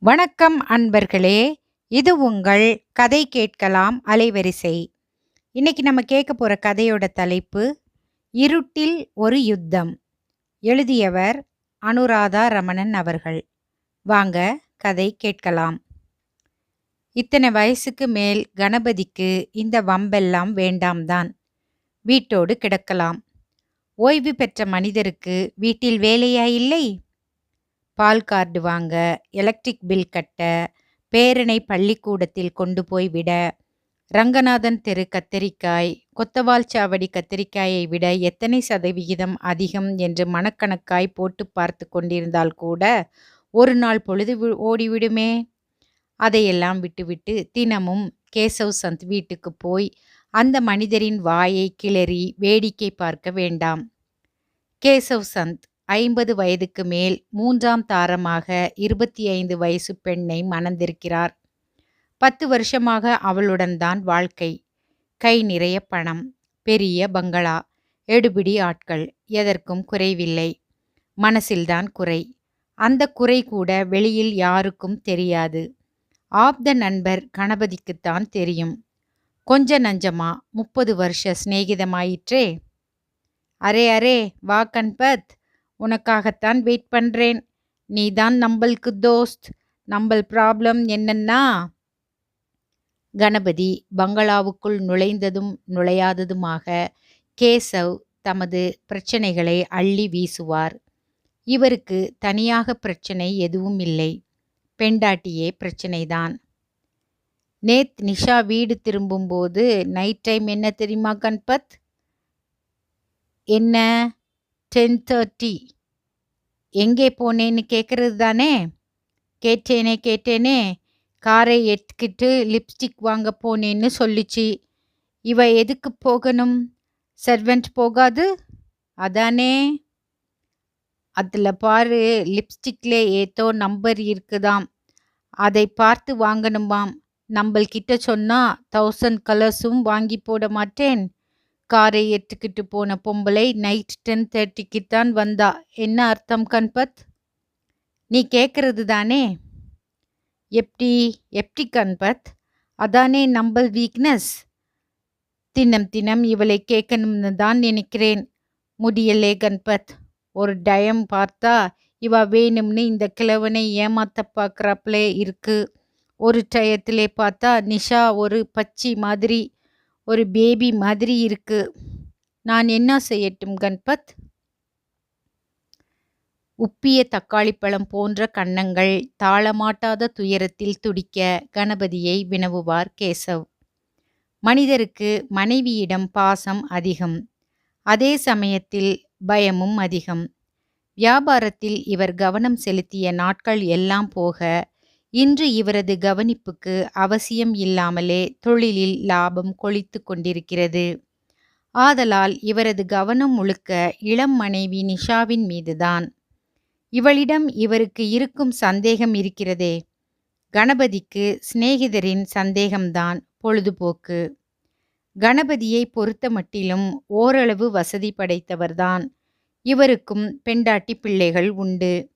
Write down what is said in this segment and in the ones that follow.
வணக்கம் அன்பர்களே இது உங்கள் கதை கேட்கலாம் அலைவரிசை. இன்னைக்கு நம்ம கேட்க போற கதையோட தலைப்பு இருட்டில் ஒரு யுத்தம். எழுதியவர் அனுராதா ரமணன் அவர்கள். வாங்க கதை கேட்கலாம். இத்தனை வயசுக்கு மேல் கணபதிக்கு இந்த வம்பெல்லாம் வேண்டாம் தான். வீட்டோடு கிடக்கலாம். ஓய்வு பெற்ற மனிதருக்கு வீட்டில் வேலையா இல்லை? பால் கார்டு வாங்க எலக்ட்ரிக் பில் கட்ட பேரனை பள்ளிக்கூடத்தில் கொண்டு போய் விட ரங்கநாதன் தெரு கத்தரிக்காய் கொத்தவால் சாவடி கத்தரிக்காயை விட எத்தனை சதவிகிதம் அதிகம் என்று மனக்கணக்காய் போட்டு பார்த்து கொண்டிருந்தால் கூட ஒரு நாள் பொழுது ஓடிவிடுமே. அதையெல்லாம் விட்டுவிட்டு தினமும் கேசவ் சந்த் வீட்டுக்கு போய் அந்த மனிதரின் வாயை கிளறி வேடிக்கை பார்க்க வேண்டாம். கேசவ் சந்த் ஐம்பது வயதுக்கு மேல் மூன்றாம் தாரமாக இருபத்தி ஐந்து வயசு பெண்ணை மணந்திருக்கிறார். பத்து வருஷமாக அவளுடன் தான் வாழ்க்கை. கை நிறைய பணம் பெரிய பங்களா எடுபிடி ஆட்கள் எதற்கும் குறைவில்லை. மனசில்தான் குறை. அந்த குறை கூட வெளியில் யாருக்கும் தெரியாது. ஆப்த நண்பர் கணபதிக்குத்தான் தெரியும். கொஞ்ச நஞ்சமா முப்பது வருஷ சிநேகிதமாயிற்றே? அரே அரே வா கண்பத்! உனக்காகத்தான் வெயிட் பண்றேன். நீதான் நம்மளுக்கு தோஸ்த். நம்மள் ப்ராப்ளம் என்னன்னா? கணபதி பங்களாவுக்குள் நுழைந்ததும் நுழையாததுமாக கேசவ் தமது பிரச்சனைகளை அள்ளி வீசுவார். இவருக்கு தனியாக பிரச்சனை எதுவும் இல்லை. பெண்டாட்டியே பிரச்சனைதான். நேத் நிஷா வீடு திரும்பும்போது நைட் டைம் என்ன தெரியுமா கண்பத்? என்ன? டென் தேர்ட்டி எங்கே போனேன்னு கேட்குறது தானே? கேட்டேனே கேட்டேனே. காரை எடுத்துக்கிட்டு லிப்ஸ்டிக் வாங்க போனேன்னு சொல்லிச்சு. இவ எதுக்கு போகணும்? சர்வெண்ட் போகாது? அதானே? அதில் பாரு லிப்ஸ்டிக்ல ஏதோ நம்பர் இருக்குதாம். அதை பார்த்து வாங்கணுமாம். நம்மள்கிட்ட சொன்னால் தௌசண்ட் கலர்ஸும் வாங்கி போட மாட்டேன். காரை எடுத்துக்கிட்டு போன பொம்பளை நைட் டென் தேர்ட்டிக்கு தான் வந்தா. என்ன அர்த்தம் கண்பத்? நீ கேட்கறது தானே? எப்படி எப்படி கண்பத்? அதானே நம்பல் வீக்னஸ் தினம் தினம் இவளை கேட்கணும்னு தான் நினைக்கிறேன். முடியலே கண்பத். ஒரு டயம் பார்த்தா இவ வேணும்னு இந்த கிழவனை ஏமாத்த பார்க்குறாப்புலே இருக்கு. ஒரு டயத்திலே பார்த்தா நிஷா ஒரு பச்சி மாதிரி ஒரு பேபி மாதிரி இருக்கு. நான் என்ன செய்யட்டும் கண்பத்? உப்பிய தக்காளிப்பழம் போன்ற கன்னங்கள் தாளமாட்டாத துயரத்தில் துடிக்க கணபதியை வினவுவார் கேசவ். மனிதருக்கு மனைவியிடம் பாசம் அதிகம். அதே சமயத்தில் பயமும் அதிகம். வியாபாரத்தில் இவர் கவனம் செலுத்திய நாட்கள் எல்லாம் போக இன்று இவரது கவனிப்புக்கு அவசியம் இல்லாமலே தொழிலில் லாபம் கொளித்து கொண்டிருக்கிறது. ஆதலால் இவரது கவனம் முழுக்க இளம் மனைவி நிஷாவின் மீதுதான். இவளிடம் இவருக்கு இருக்கும் சந்தேகம் இருக்கிறதே. கணபதிக்கு சிநேகிதரின் சந்தேகம்தான் பொழுதுபோக்கு. கணபதியை பொறுத்த மட்டிலும் ஓரளவு வசதி படைத்தவர்தான். இவருக்கும் பெண்டாட்டி பிள்ளைகள் உண்டு.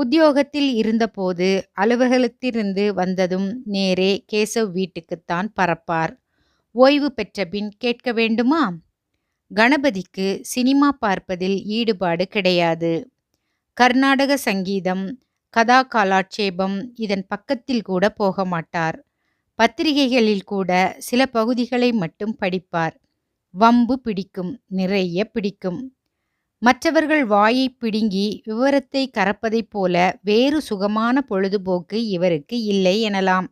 உத்தியோகத்தில் இருந்தபோது அலுவலகத்திலிருந்து வந்ததும் நேரே கேசவ் வீட்டுக்குத்தான் பறப்பார். ஓய்வு பெற்ற பின் கேட்க வேண்டுமா? கணபதிக்கு சினிமா பார்ப்பதில் ஈடுபாடு கிடையாது. கர்நாடக சங்கீதம் கதா காலாட்சேபம் இதன் பக்கத்தில் கூட போக மாட்டார். பத்திரிகைகளில் கூட சில பகுதிகளை மட்டும் படிப்பார். வம்பு பிடிக்கும் நிறைய பிடிக்கும். மற்றவர்கள் வாயை பிடுங்கி விவரத்தை கறப்பதைப் போல வேறு சுகமான பொழுதுபோக்கு இவருக்கு இல்லை எனலாம்.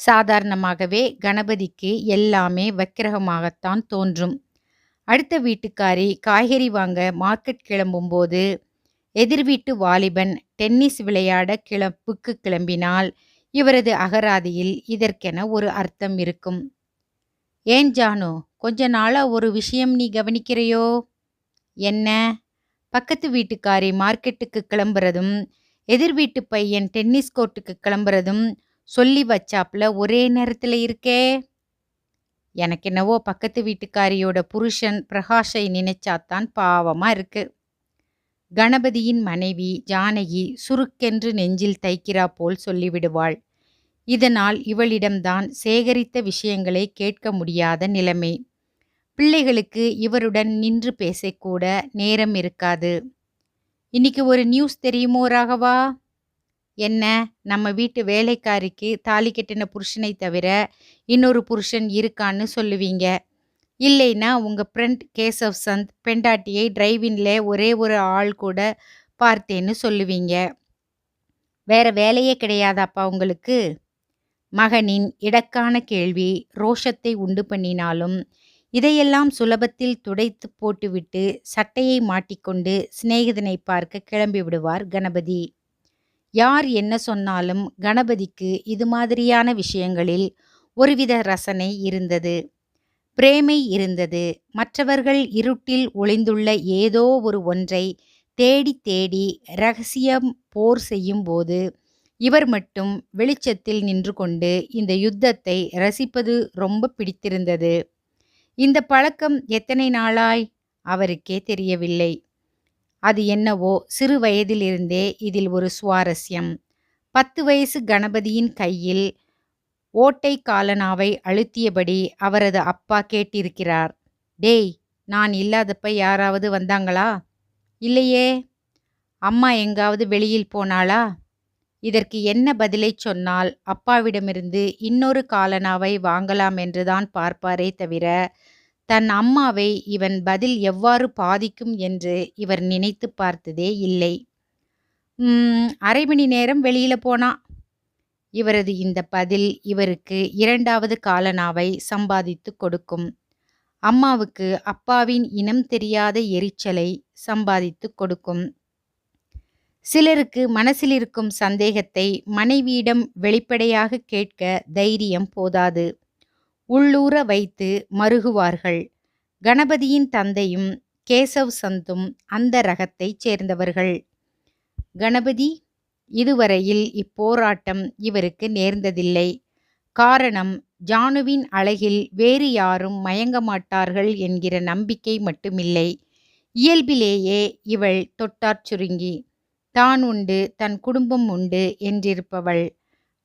சாதாரணமாகவே கணபதிக்கு எல்லாமே வக்கிரகமாகத்தான் தோன்றும். அடுத்த வீட்டுக்காரி காய்கறி வாங்க மார்க்கெட் கிளம்பும்போது எதிர் வீட்டு வாலிபன் டென்னிஸ் விளையாட கிளப்புக்கு கிளம்பினால் இவரது அகராதியில் இதற்கென ஒரு அர்த்தம் இருக்கும். ஏன் ஜானு கொஞ்ச நாளா ஒரு விஷயம் நீ கவனிக்கிறையோ? என்ன? பக்கத்து வீட்டுக்காரி மார்க்கெட்டுக்கு கிளம்புறதும் எதிர் வீட்டு பையன் டென்னிஸ் கோர்ட்டுக்கு கிளம்புறதும் சொல்லி வச்சாப்புல ஒரே நேரத்தில் இருக்கே? எனக்கு என்னவோ பக்கத்து வீட்டுக்காரியோட புருஷன் பிரகாஷை நினைச்சாத்தான் பாவமாக இருக்கு. கணபதியின் மனைவி ஜானகி சுருக்கென்று நெஞ்சில் தைக்கிறா போல் சொல்லிவிடுவாள். இதனால் இவளிடம்தான் சேகரித்த விஷயங்களை கேட்க முடியாத நிலைமை. பிள்ளைகளுக்கு இவருடன் நின்று பேசக்கூட நேரம் இருக்காது. இன்னைக்கு ஒரு நியூஸ் தெரியுமோ ராகவா? என்ன? நம்ம வீட்டு வேலைக்காரிக்கு தாலி கட்டின புருஷனை தவிர இன்னொரு புருஷன் இருக்கான்னு சொல்லுவீங்க. இல்லைன்னா உங்கள் ஃப்ரெண்ட் கேசவ் சந்த் பெண்டாட்டியை டிரைவின்ல ஒரே ஒரு ஆள் கூட பார்த்தேன்னு சொல்லுவீங்க. வேற வேலையே கிடையாதாப்பா உங்களுக்கு? மகனின் இடக்கான கேள்வி ரோஷத்தை உண்டு பண்ணினாலும் இதையெல்லாம் சுலபத்தில் துடைத்து போட்டுவிட்டு சட்டையை மாட்டிக்கொண்டு சிநேகிதனை பார்க்க கிளம்பி விடுவார் கணபதி. யார் என்ன சொன்னாலும் கணபதிக்கு இது மாதிரியான விஷயங்களில் ஒருவித ரசனை இருந்தது. பிரேமை இருந்தது. மற்றவர்கள் இருட்டில் ஒளிந்துள்ள ஏதோ ஒரு ஒன்றை தேடி தேடி ரகசியம் போர் செய்யும்போது இவர் மட்டும் வெளிச்சத்தில் நின்று கொண்டு இந்த யுத்தத்தை ரசிப்பது ரொம்ப பிடித்திருந்தது. இந்த பழக்கம் எத்தனை நாளாய் அவருக்கே தெரியவில்லை. அது என்னவோ சிறு வயதிலிருந்தே இதில் ஒரு சுவாரஸ்யம். பத்து வயசு கணபதியின் கையில் ஓட்டை காலனாவை அழுத்தியபடி அவரது அப்பா கேட்டிருக்கிறார் டேய் நான் இல்லாதப்ப யாராவது வந்தாங்களா? இல்லையே. அம்மா எங்காவது வெளியில் போனாளா? இதற்கு என்ன பதிலை சொன்னால் அப்பாவிடமிருந்து இன்னொரு காலனாவை வாங்கலாம் என்றுதான் பார்ப்பாரே தவிர தன் அம்மாவை இவன் பதில் எவ்வாறு பாதிக்கும் என்று இவர் நினைத்து பார்த்ததே இல்லை. அரை மணி நேரம் வெளியில போனா? இவரது இந்த பதில் இவருக்கு இரண்டாவது காலனாவை சம்பாதித்து கொடுக்கும். அம்மாவுக்கு அப்பாவின் இனம் தெரியாத எரிச்சலை சம்பாதித்து கொடுக்கும். சிலருக்கு மனசில் இருக்கும் சந்தேகத்தை மனைவியிடம் வெளிப்படையாக கேட்க தைரியம் போதாது. உள்ளூர வைத்து மருகுவார்கள். கணபதியின் தந்தையும் கேசவ் சந்தும் அந்த ரகத்தைச் சேர்ந்தவர்கள். கணபதி இதுவரையில் இப்போராட்டம் இவருக்கு நேர்ந்ததில்லை. காரணம் ஜானுவின் அழகில் வேறு யாரும் மயங்க மாட்டார்கள் என்கிற நம்பிக்கை மட்டுமில்லை. இயல்பிலேயே இவள் தொட்டார் சுருங்கி தான் உண்டு தன் குடும்பம் உண்டு என்றிருப்பவள்.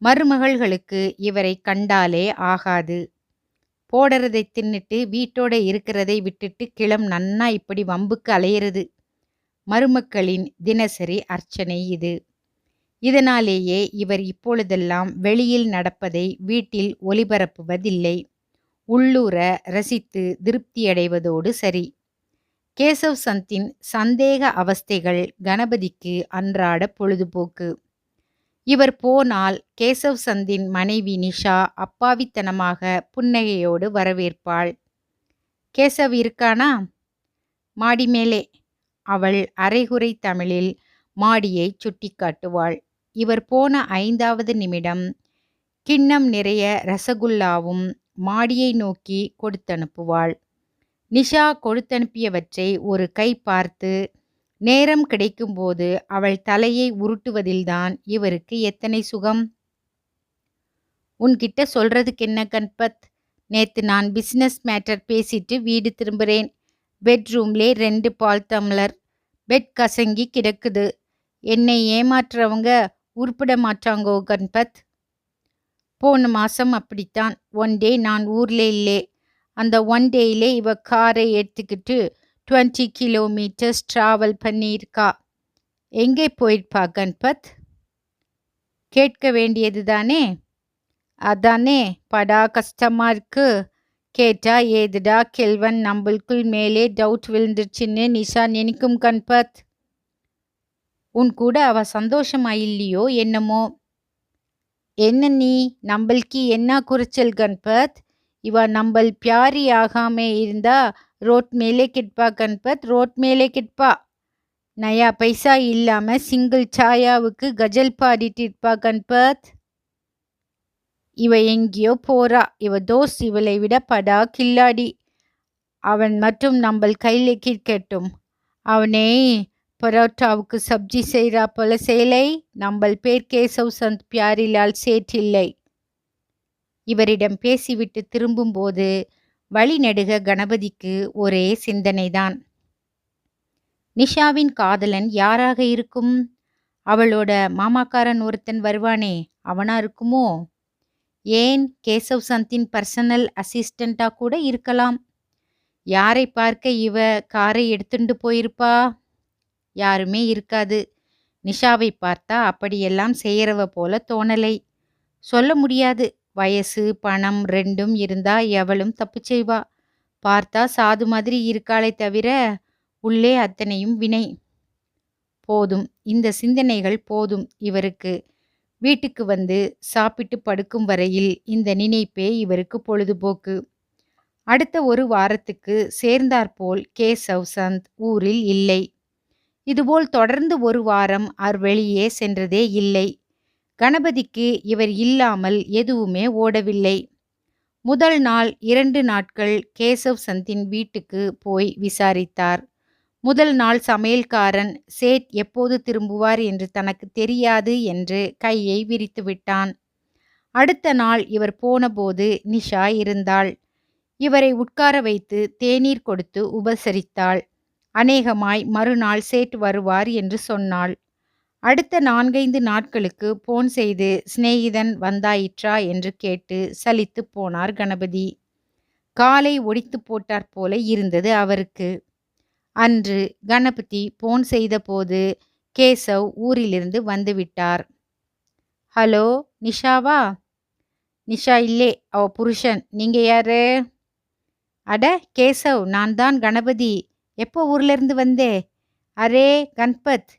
மருமகள்களுக்கு இவரை கண்டாலே ஆகாது. போடுறதை தின்னுட்டு வீட்டோட இருக்கிறதை விட்டுட்டு கிளம் நன்னா இப்படி வம்புக்கு அலையிறது. மருமக்களின் தினசரி அர்ச்சனை இது. இதனாலேயே இவர் இப்பொழுதெல்லாம் வெளியில் நடப்பதை வீட்டில் ஒலிபரப்புவதில்லை உள்ளூர ரசித்து திருப்தியடைவதோடு சரி. கேசவ் சந்தின் சந்தேக அவஸ்தைகள் கணபதிக்கு அன்றாட பொழுதுபோக்கு. இவர் போனால் கேசவ் சந்தின் மனைவி நிஷா அப்பாவித்தனமாக புன்னகையோடு வரவேற்பாள். கேசவ் இருக்கானா? மாடி மேலே. அவள் அரைகுறை தமிழில் மாடியை சுட்டிக்காட்டுவாள். இவர் போன ஐந்தாவது நிமிடம் கிண்ணம் நிறைய ரசகுல்லாவும் மாடியை நோக்கி கொடுத்தனுப்புவாள். நிஷா கொடுத்தனுப்பியவற்றை ஒரு கை பார்த்து நேரம் கிடைக்கும்போது அவள் தலையை உருட்டுவதில்தான் இவருக்கு எத்தனை சுகம்? உன்கிட்ட சொல்றதுக்கு என்ன கண்பத்? நேத்து நான் பிஸ்னஸ் மேட்டர் பேசிட்டு வீடு திரும்புகிறேன் பெட்ரூம்லே ரெண்டு பால் தம்ளர் பெட் கசங்கி கிடக்குது. என்னை ஏமாற்றுறவங்க உருப்பிட மாட்டாங்கோ கண்பத்? போன மாதம் அப்படித்தான். ஒன் டே நான் ஊர்ல இல்லை. அந்த ஒன் டேயிலே இவ காரை எடுத்துக்கிட்டு டுவெண்ட்டி கிலோமீட்டர்ஸ் ட்ராவல் பண்ணியிருக்கா. எங்கே போயிருப்பா கண்பத்? கேட்க வேண்டியது தானே? அதானே படா கஷ்டமாக இருக்கு. கேட்டா ஏதுடா கெல்வன் நம்மளுக்குள் மேலே டவுட் விழுந்துருச்சுன்னு நிஷா நினைக்கும் கண்பத்? உன் கூட அவ சந்தோஷமா இல்லையோ என்னமோ? என்ன நீ? நம்மளுக்கு என்ன குறைச்சல் கண்பத்? இவ நம்பல் பியாரி ஆகாமே இருந்தா ரோட் மேலே கிட்பா கண்பத் ரோட் மேலே கிட்பா. நயா பைசா இல்லாம சிங்கிள் சாயாவுக்கு கஜல் பாடிட்டு இருப்பா கண்பத். இவ எங்கேயோ போறா. இவ தோஸ் இவளை விட படா கில்லாடி. அவன் மட்டும் நம்பல் கையில் கிற்கட்டும். அவனே பரோட்டாவுக்கு சப்ஜி செய்கிறா போல செயலை. நம்பல் பேர் கேசவ் சந்த் பியாரிலால் சேற்றில்லை. இவரிடம் பேசிவிட்டு திரும்பும்போது வழிநெடுக கணபதிக்கு ஒரே சிந்தனைதான். நிஷாவின் காதலன் யாராக இருக்கும்? அவளோட மாமாக்காரன் ஒருத்தன் வருவானே அவனா இருக்குமோ? ஏன் கேசவ் சந்தின் பர்சனல் அசிஸ்டண்டா கூட இருக்கலாம்? யாரை பார்க்க இவ காரை எடுத்துண்டு போயிருப்பா? யாருமே இருக்காது. நிஷாவை பார்த்தா அப்படியெல்லாம் செய்கிறவ போல தோணலை. சொல்ல முடியாது. வயசு பணம் ரெண்டும் இருந்தா எவளும் தப்பு செய்வா. பார்த்தா சாது மாதிரி இருக்காளே தவிர உள்ளே அத்தனையும் வினை. போதும் இந்த சிந்தனைகள் போதும் இவருக்கு. வீட்டுக்கு வந்து சாப்பிட்டு படுக்கும் வரையில் இந்த நினைப்பே இவருக்கு பொழுதுபோக்கு. அடுத்த ஒரு வாரத்துக்கு சேர்ந்தாற்போல் கே சந்த் ஊரில் இல்லை. இதுபோல் தொடர்ந்து ஒரு வாரம் அவர் வெளியே சென்றதே இல்லை. கணபதிக்கு இவர் இல்லாமல் எதுவுமே ஓடவில்லை. முதல் நாள் இரண்டு நாட்கள் கேசவ் சந்தின் வீட்டுக்கு போய் விசாரித்தார். முதல் நாள் சமையல்காரன் சேட் எப்போது திரும்புவார் என்று தனக்கு தெரியாது என்று கையை விரித்து விட்டான். அடுத்த நாள் இவர் போனபோது நிஷா இருந்தாள். இவரை உட்கார வைத்து தேநீர் கொடுத்து உபசரித்தாள். அநேகமாய் மறுநாள் சேட் வருவார் என்று சொன்னாள். அடுத்த நான்கைந்து நாட்களுக்கு போன் செய்து சிநேகிதன் வந்தாயிற்றா? என்று கேட்டு சலித்து போனார் கணபதி. காலை ஒடித்து போட்டார் போல இருந்தது அவருக்கு. அன்று கணபதி போன் செய்தபோது கேசவ் ஊரிலிருந்து வந்துவிட்டார் ஹலோ நிஷாவா? நிஷா இல்லே அவ புருஷன். நீங்க யாரு? அட கேசவ் நான் தான் கணபதி. எப்போ ஊர்லேருந்து வந்தே? அரே கண்பத்.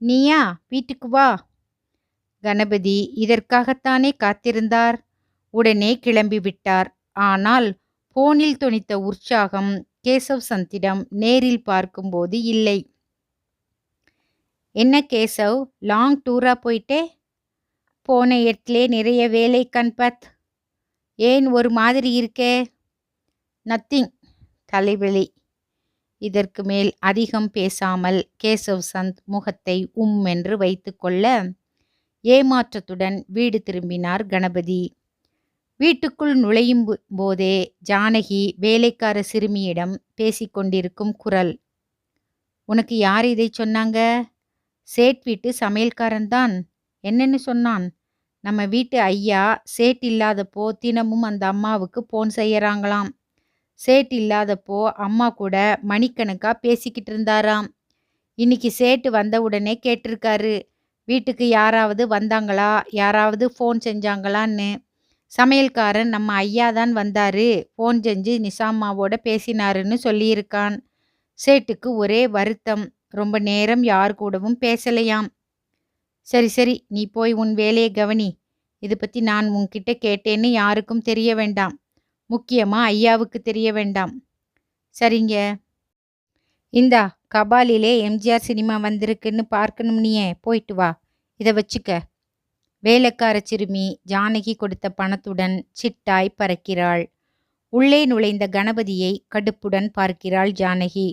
நீயா வீட்டுக்கு வா. கணபதி இதற்காகத்தானே காத்திருந்தார். உடனே கிளம்பிவிட்டார் ஆனால் போனில் துணித்த உற்சாகம் கேசவ் சந்திடம் நேரில் பார்க்கும்போது இல்லை. என்ன கேசவ் லாங் டூரா போயிட்டே? போன இடத்துலே நிறைய வேலை கண்பத். ஏன் ஒரு மாதிரி இருக்கே? நத்திங் தலைவலி. இதற்கு மேல் அதிகம் பேசாமல் கேசவ் சந்த் முகத்தை உம் என்று வைத்துக்கொள்ள ஏமாற்றத்துடன் வீடு திரும்பினார் கணபதி. வீட்டுக்குள் நுழையும் போதே ஜானகி வேலைக்கார சிறுமியிடம் பேசிக்கொண்டிருக்கும் குரல். உனக்கு யார் இதை சொன்னாங்க? சேட் வீட்டு சமையல்காரன் தான் என்னன்னு சொன்னான்? நம்ம வீட்டு ஐயா சேட் இல்லாதப்போ தினமும் அந்த அம்மாவுக்கு போன் செய்யறாங்களாம். சேட் இல்லாதப்போ அம்மா கூட மணிக்கணக்காக பேசிக்கிட்டு இருந்தாராம். இன்னைக்கு சேட்டு வந்த உடனே கேட்டிருக்காரு வீட்டுக்கு யாராவது வந்தாங்களா? யாராவது ஃபோன் செஞ்சாங்களான்னு? சமையல்காரன் நம்ம ஐயா தான் வந்தாரு ஃபோன் செஞ்சு நிசாமாவோட பேசினாருன்னு சொல்லியிருக்கான். சேட்டுக்கு ஒரே வருத்தம் ரொம்ப நேரம் யார் கூடவும் பேசலையாம். சரி சரி நீ போய் உன் வேலையை கவனி. இது பற்றி நான் உன்கிட்ட கேட்டேன்னு யாருக்கும் தெரிய வேண்டாம். முக்கியமா ஐயாவுக்கு தெரிய வேண்டாம். சரிங்க. இந்தா கபாலிலே எம்ஜிஆர் சினிமா வந்திருக்குன்னு பார்க்கணும் நீயே போயிட்டு வா. இதை வச்சுக்க. வேலைக்கார சிறுமி ஜானகி கொடுத்த பணத்துடன் சிட்டாய் பறக்கிறாள். உள்ளே நுழைந்த கணபதியை கடுப்புடன் பார்க்கிறாள் ஜானகி.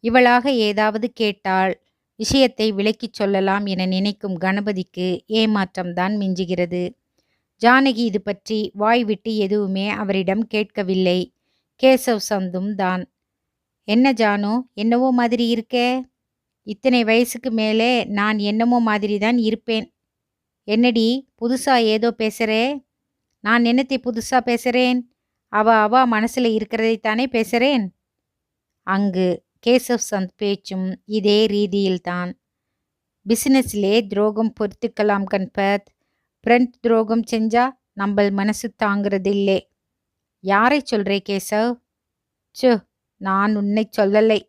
இவளாக ஏதாவது கேட்டால் விஷயத்தை விளக்கிச் சொல்லலாம் என நினைக்கும் கணபதிக்கு ஏமாற்றம்தான் மிஞ்சுகிறது. ஜானகி இது பற்றி வாய் விட்டு எதுவுமே அவரிடம் கேட்கவில்லை. கேசவ் சந்தும் தான். என்ன ஜானு என்னவோ மாதிரி இருக்கே? இத்தனை வயசுக்கு மேலே நான் என்னமோ மாதிரி தான் இருப்பேன். என்னடி புதுசா ஏதோ பேசுறே? நான் என்னத்தை புதுசா பேசுறேன்? அவ அவ மனசுல இருக்கிறதைத்தானே பேசுறேன்? அங்கு கேசவ் சந்த் பேச்சும் இதே ரீதியில்தான். பிசினஸ்லே துரோகம் பொறுத்துக்கலாம் கண்பத். ஃப்ரெண்ட் துரோகம் செஞ்சா நம்மள் மனசு தாங்கிறதில்லே. யாரை சொல்றே கேசவ்? சு நான் உன்னை சொல்லலை.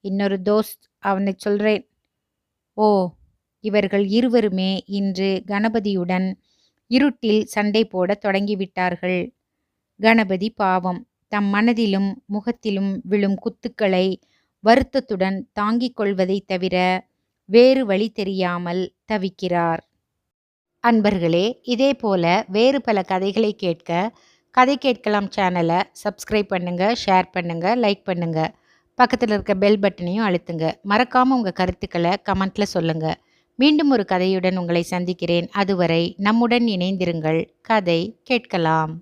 இன்னொரு தோஸ்த் அவனை சொல்றேன். ஓ இவர்கள் இருவருமே இன்று கணபதியுடன் இருட்டில் சண்டை போட தொடங்கிவிட்டார்கள். கணபதி பாவம். தம் மனதிலும் முகத்திலும் விழும் குத்துக்களை வருத்தத்துடன் தாங்கிக் கொள்வதைத் தவிர வேறு வழி தெரியாமல் தவிக்கிறார். அன்பர்களே இதே போல் வேறு பல கதைகளை கேட்க கதை கேட்கலாம் சேனலை சப்ஸ்கிரைப் பண்ணுங்கள் ஷேர் பண்ணுங்கள் லைக் பண்ணுங்கள் பக்கத்தில் இருக்க பெல் பட்டனையும் அழுத்துங்க. மறக்காமல் உங்கள் கருத்துக்களை கமெண்ட்டில் சொல்லுங்கள் மீண்டும் ஒரு கதையுடன் உங்களை சந்திக்கிறேன். அதுவரை நம்முடன் இணைந்திருங்கள். கதை கேட்கலாம்.